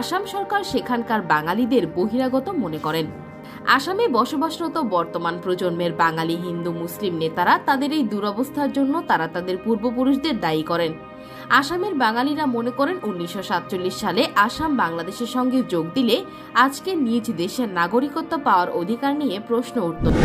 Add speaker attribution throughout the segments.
Speaker 1: আসাম সরকার সেখানকার বাঙালিদের বহিরাগত মনে করেন। আসামে বসবাসরত বর্তমান প্রজন্মের বাঙালি, হিন্দু, মুসলিম নেতারা তাদের এই দুরবস্থার জন্য তারা তাদের পূর্বপুরুষদের দায়ী করেন। আসামের বাঙালিরা মনে করেন উনিশশো সালে আসাম বাংলাদেশের সঙ্গে যোগ দিলে আজকে নিজ দেশের নাগরিকত্ব পাওয়ার অধিকার নিয়ে প্রশ্ন উঠত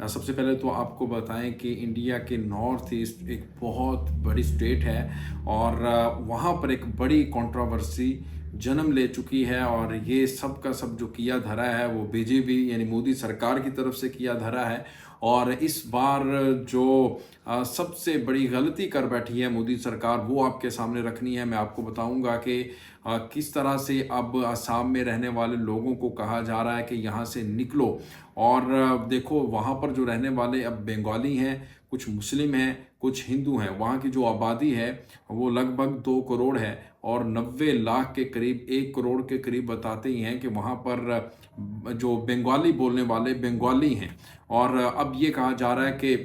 Speaker 2: Uh, سب سے پہلے تو آپ کو بتائیں کہ انڈیا کے نارتھ ایسٹ ایک بہت بڑی اسٹیٹ ہے اور uh, وہاں پر ایک بڑی کانٹراورسی جنم لے چکی ہے اور یہ سب کا سب جو کیا دھرا ہے وہ بی جے پی یعنی مودی سرکار کی طرف سے کیا دھرا ہے اور اس بار جو uh, سب سے بڑی غلطی کر بیٹھی ہے مودی سرکار وہ آپ کے سامنے رکھنی ہے میں آپ کو بتاؤں گا کہ کس طرح سے اب آسام میں رہنے والے لوگوں کو کہا جا رہا ہے کہ یہاں سے نکلو؟ اور دیکھو، وہاں پر جو رہنے والے اب بنگالی ہیں، کچھ مسلم ہیں، کچھ ہندو ہیں، وہاں کی جو آبادی ہے وہ لگ بھگ دو کروڑ ہے، اور نوے لاکھ کے قریب، ایک کروڑ کے قریب بتاتے ہی ہیں کہ وہاں پر جو بنگالی بولنے والے بنگالی ہیں۔ اور اب یہ کہا جا رہا ہے کہ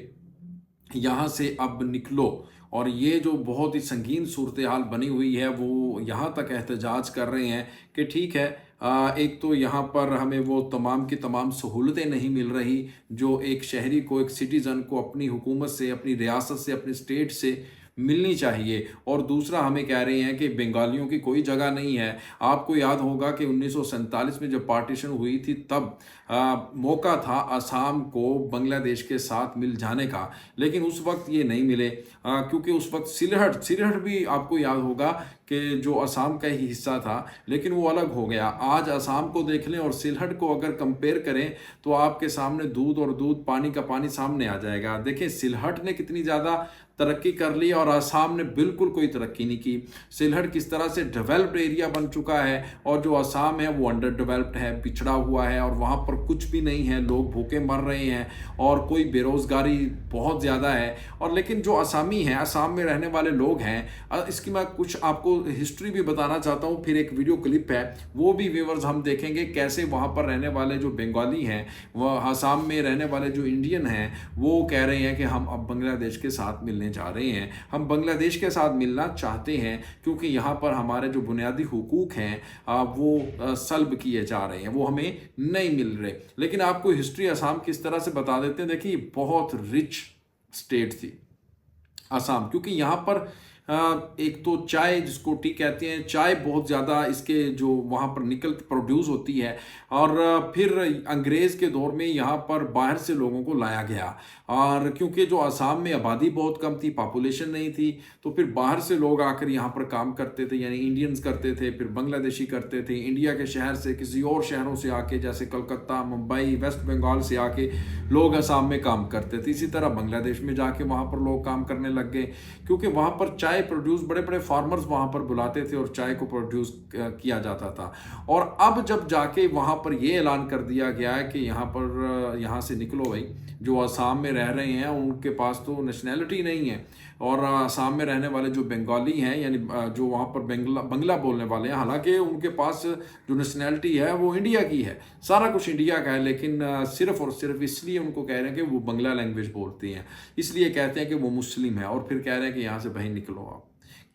Speaker 2: یہاں سے اب نکلو۔ اور یہ جو بہت ہی سنگین صورتحال بنی ہوئی ہے، وہ یہاں تک احتجاج کر رہے ہیں کہ ٹھیک ہے ایک تو یہاں پر ہمیں وہ تمام کی تمام سہولتیں نہیں مل رہی جو ایک شہری کو، ایک سٹیزن کو اپنی حکومت سے، اپنی ریاست سے، اپنی سٹیٹ سے ملنی چاہیے۔ اور دوسرا، ہمیں کہہ رہے ہیں کہ بنگالیوں کی کوئی جگہ نہیں ہے۔ آپ کو یاد ہوگا کہ انیس سو سینتالیس میں جب پارٹیشن ہوئی تھی، تب موقع تھا آسام کو بنگلہ دیش کے ساتھ مل جانے کا، لیکن اس وقت یہ نہیں ملے۔ کیونکہ اس وقت سلہٹ سلہٹ بھی آپ کو یاد ہوگا کہ جو آسام کا ہی حصہ تھا، لیکن وہ الگ ہو گیا۔ آج آسام کو دیکھ لیں اور سلہٹ کو اگر کمپیئر کریں تو آپ کے سامنے دودھ اور دودھ پانی کا پانی سامنے آ جائے گا۔ دیکھیں سلہٹ نے کتنی زیادہ ترقی کر لی اور آسام نے بالکل کوئی ترقی نہیں کی۔ سلہڑ کس طرح سے ڈیولپڈ ایریا بن چکا ہے اور جو آسام ہے وہ انڈر ڈیولپڈ ہے، پچھڑا ہوا ہے اور وہاں پر کچھ بھی نہیں ہے۔ لوگ بھوکے مر رہے ہیں اور کوئی بے روزگاری بہت زیادہ ہے۔ اور لیکن جو آسامی ہیں، آسام میں رہنے والے لوگ ہیں، اس کی میں کچھ آپ کو ہسٹری بھی بتانا چاہتا ہوں۔ پھر ایک ویڈیو کلپ ہے، وہ بھی ویورز ہم دیکھیں گے کیسے وہاں پر رہنے والے جو بنگالی ہیں، وہ آسام میں رہنے والے جو انڈین ہیں، وہ کہہ رہے ہیں کہ ہم اب بنگلہ دیش کے ساتھ ملنے ملنے جا رہے ہیں۔ ہم بنگلہ دیش کے ساتھ ملنا چاہتے ہیں کیونکہ یہاں پر ہمارے جو بنیادی حقوق ہیں وہ سلب کیے جا رہے ہیں، وہ ہمیں نہیں مل رہے۔ لیکن آپ کو ہسٹری آسام کس طرح سے بتا دیتے ہیں؟ دیکھیں بہت رچ اسٹیٹ تھی، آسام۔ کیونکہ یہاں پر ہاں، ایک تو چائے جس کو ٹی کہتے ہیں، چائے بہت زیادہ اس کے جو وہاں پر نکل پروڈیوس ہوتی ہے۔ اور پھر انگریز کے دور میں یہاں پر باہر سے لوگوں کو لایا گیا۔ اور کیونکہ جو آسام میں آبادی بہت کم تھی پاپولیشن نہیں تھی، تو پھر باہر سے لوگ آ کر یہاں پر کام کرتے تھے یعنی انڈینز کرتے تھے، پھر بنگلہ دیشی کرتے تھے انڈیا کے شہر سے، کسی اور شہروں سے آ کے، جیسے کلکتہ، ممبئی ویسٹ بنگال سے آ کے لوگ آسام میں کام کرتے تھے۔ اسی طرح بنگلہ دیش میں جا کے وہاں پر لوگ کام کرنے لگ گئے۔ کیونکہ وہاں پر چائے چائے پروڈیوس بڑے بڑے فارمرز وہاں پر بلاتے تھے اور چائے کو پروڈیوس کیا جاتا تھا۔ اور اب جب جا کے وہاں پر یہ اعلان کر دیا گیا ہے کہ یہاں پر، یہاں سے نکلو بھائی، جو آسام میں رہ رہے ہیں، ان کے پاس تو نیشنلٹی نہیں ہے۔ اور آسام میں رہنے والے جو بنگالی ہیں یعنی جو وہاں پر بنگلہ بنگلہ بولنے والے ہیں، حالانکہ ان کے پاس جو نیشنلٹی ہے وہ انڈیا کی ہے۔ سارا کچھ انڈیا کا ہے، لیکن صرف اور صرف اس لیے ان کو کہہ رہے ہیں کہ وہ بنگلہ لینگویج بولتی ہیں۔ اس لیے کہتے ہیں کہ وہ مسلم ہے اور پھر کہہ رہے ہیں کہ یہاں سے بہن نکلو آپ۔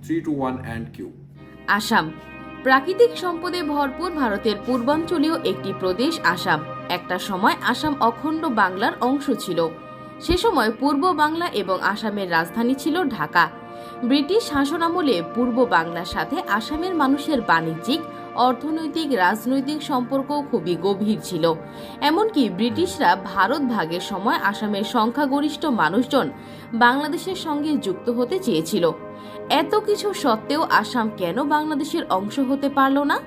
Speaker 2: three two one and Q
Speaker 1: Assam প্রাকৃতিক সম্পদে ভরপুর ভারতের পূর্বাঞ্চলীয় একটি প্রদেশ আসাম একটা সময় আসাম অখণ্ড বাংলার অংশ ছিল সে সময় পূর্ব বাংলা এবং আসামের রাজধানী ছিল ঢাকা ব্রিটিশ শাসনামলে পূর্ব বাংলার সাথে আসামের মানুষের বাণিজ্যিক, অর্থনৈতিক, রাজনৈতিক সম্পর্ক খুবই গভীর ছিল। এমনকি ব্রিটিশরা ভারত ভাগের সময় আসামের সংখ্যাগরিষ্ঠ মানুষজন বাংলাদেশের সঙ্গে যুক্ত হতে চেয়েছিল। এত কিছু সত্ত্বেও আসাম কেন বাংলাদেশের অংশ হতে পারল না?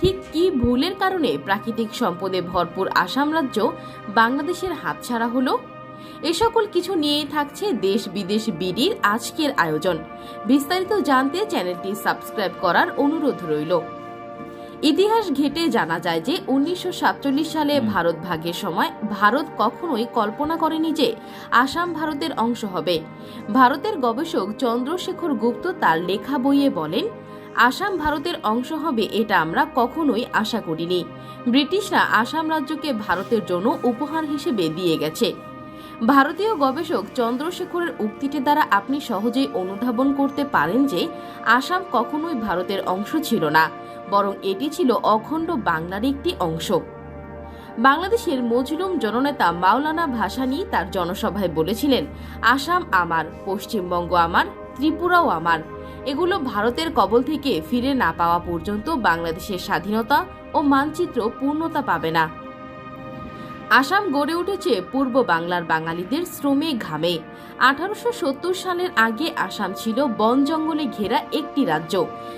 Speaker 1: ঠিক কি ভুলের কারণে প্রাকৃতিক সম্পদে ভরপুর আসাম রাজ্য বাংলাদেশের হাতছাড়া হলো? এ সকল কিছু নিয়েই থাকছে দেশ বিদেশ বিডির আজকের আয়োজন। বিস্তারিত জানতে চ্যানেলটি সাবস্ক্রাইব করার অনুরোধ রইল। ইতিহাস ঘেটে জানা যায় যে উনিশশো সাতচল্লিশ সালে ভারত ভাগের সময় ভারত কখনোই কল্পনা করেনি যে আসাম ভারতের অংশ হবে। ভারতের গবেষক চন্দ্রশেখর গুপ্ত তার লেখা বইয়ে বলেন আসাম ভারতের অংশ হবে এটা আমরা কখনোই আশা করিনি। ব্রিটিশরা আসাম রাজ্যকে ভারতের জন্য উপহার হিসেবে দিয়ে গেছে। ভারতীয় গবেষক চন্দ্রশেখরের উক্তিটি দ্বারা আপনি সহজেই অনুধাবন করতে পারেন যে আসাম কখনোই ভারতের অংশ ছিল না, বরং এটি ছিল অখণ্ড বাংলার একটি অংশ। বাংলাদেশের মজলুম জননেতা মাওলানা ভাসানী তার জনসভায় বলেছিলেন, আসাম আমার, পশ্চিমবঙ্গ আমার, ত্রিপুরাও আমার। এগুলো ভারতের কবল থেকে ফিরে না পাওয়া পর্যন্ত বাংলাদেশের স্বাধীনতা ও মানচিত্র পূর্ণতা পাবে না। আসাম গড়ে উঠেছে পূর্ব বাংলার বাঙালিদের শ্রমে ঘামে। আঠারোশো সত্তর সালের আগে আসাম ছিল বন জঙ্গলে ঘেরা একটি রাজ্য।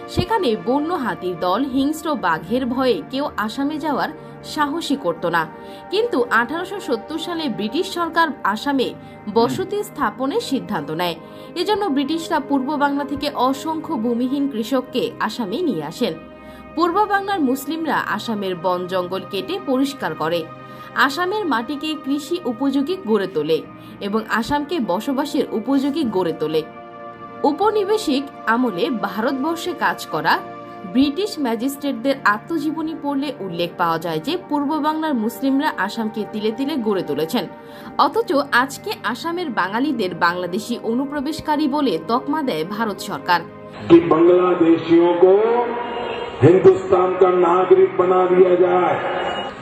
Speaker 1: সেখানে বন্য হাতির দল, হিংস্র বাঘের ভয়ে কেউ আসামে যাওয়ার সাহসী করত না। কিন্তু আঠারোশো সত্তর সালে ব্রিটিশ সরকার আসামে বসতি স্থাপনের সিদ্ধান্ত নেয়। এজন্য ব্রিটিশরা পূর্ব বাংলা থেকে অসংখ্য ভূমিহীন কৃষককে আসামে নিয়ে আসেন। পূর্ব বাংলার মুসলিমরা আসামের বন জঙ্গল কেটে পরিষ্কার করে। আসামের মাটিকে কৃষি উপযোগী গড়ে তোলে এবং আসামকে বসবাসের উপযোগী গড়ে তোলে। উপনিবেশিক আমলে ভারতবর্ষে কাজ করা ব্রিটিশ ম্যাজিস্ট্রেটদের আত্মজীবনী পড়লে উল্লেখ পাওয়া যায় যে পূর্ব বাংলার মুসলিমরা আসামকে তিলে তিলে গড়ে তুলেছেন। অথচ আজকে আসামের বাঙালিদের বাংলাদেশি অনুপ্রবেশকারী বলে তকমা দেয় ভারত সরকার।
Speaker 3: হিন্দুস্তান কা নাগরিক বনা দিয়া যায়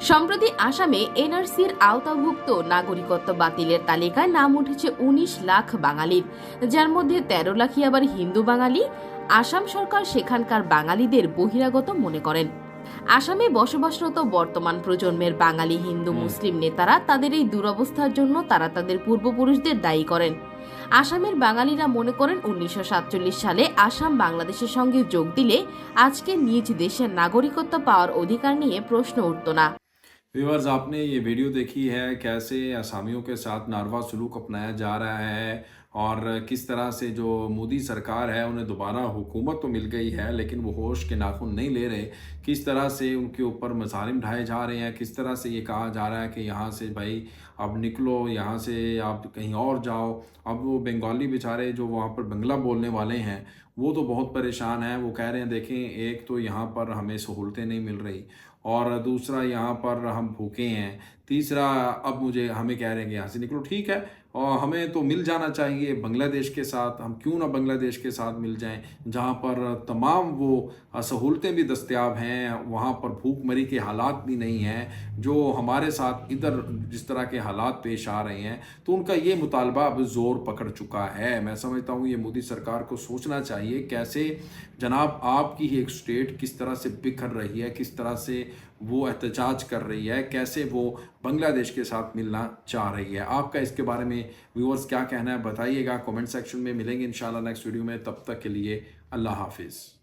Speaker 1: সম্প্রতি আসামে এনআরসির আওতাভুক্ত নাগরিকত্ব বাতিলের তালিকায় নাম উঠেছে ১৯ লাখ বাঙালির যার মধ্যে ১৩ লাখই আবার হিন্দু বাঙালি। আসাম সরকার সেখানকার বাঙালিদের বহিরাগত মনে করেন। আসামে বসবাসরত বর্তমান প্রজন্মের বাঙালি হিন্দু মুসলিম নেতারা তাদের এই দুরবস্থার জন্য তারা তাদের পূর্বপুরুষদের দায়ী করেন। আসামের বাঙালিরা মনে করেন উনিশশো সাতচল্লিশ সালে আসাম বাংলাদেশের সঙ্গে যোগ দিলে আজকে নিজ দেশের নাগরিকত্ব পাওয়ার অধিকার নিয়ে প্রশ্ন উঠত না।
Speaker 2: ویورز آپ نے یہ ویڈیو دیکھی ہے کیسے اسامیوں کے ساتھ ناروا سلوک اپنایا جا رہا ہے اور کس طرح سے جو مودی سرکار ہے انہیں دوبارہ حکومت تو مل گئی ہے لیکن وہ ہوش کے ناخن نہیں لے رہے کس طرح سے ان کے اوپر مظالم ڈھائے جا رہے ہیں کس طرح سے یہ کہا جا رہا ہے کہ یہاں سے بھائی اب نکلو یہاں سے آپ کہیں اور جاؤ اب وہ بنگالی بیچارے جو وہاں پر بنگلہ بولنے والے ہیں وہ تو بہت پریشان ہیں وہ کہہ رہے ہیں دیکھیں ایک تو یہاں پر ہمیں سہولتیں نہیں مل رہی اور دوسرا یہاں پر ہم بھوکے ہیں تیسرا، اب مجھے ہمیں کہہ رہے ہیں کہ یہاں سے نکلو، ٹھیک ہے۔ اور ہمیں تو مل جانا چاہیے بنگلہ دیش کے ساتھ، ہم کیوں نہ بنگلہ دیش کے ساتھ مل جائیں، جہاں پر تمام وہ سہولتیں بھی دستیاب ہیں، وہاں پر بھوک مری کے حالات بھی نہیں ہیں، جو ہمارے ساتھ ادھر جس طرح کے حالات پیش آ رہے ہیں، تو ان کا یہ مطالبہ اب زور پکڑ چکا ہے۔ میں سمجھتا ہوں یہ مودی سرکار کو سوچنا چاہیے کیسے جناب آپ کی ہی ایک اسٹیٹ کس طرح سے بکھر رہی ہے، کس طرح سے وہ احتجاج کر رہی ہے، کیسے وہ بنگلہ دیش کے ساتھ ملنا چاہ رہی ہے۔ آپ کا اس کے بارے میں ویورز کیا کہنا ہے؟ بتائیے گا کومنٹ سیکشن میں ملیں گے انشاءاللہ نیکسٹ ویڈیو میں۔ تب تک کے لیے اللہ حافظ۔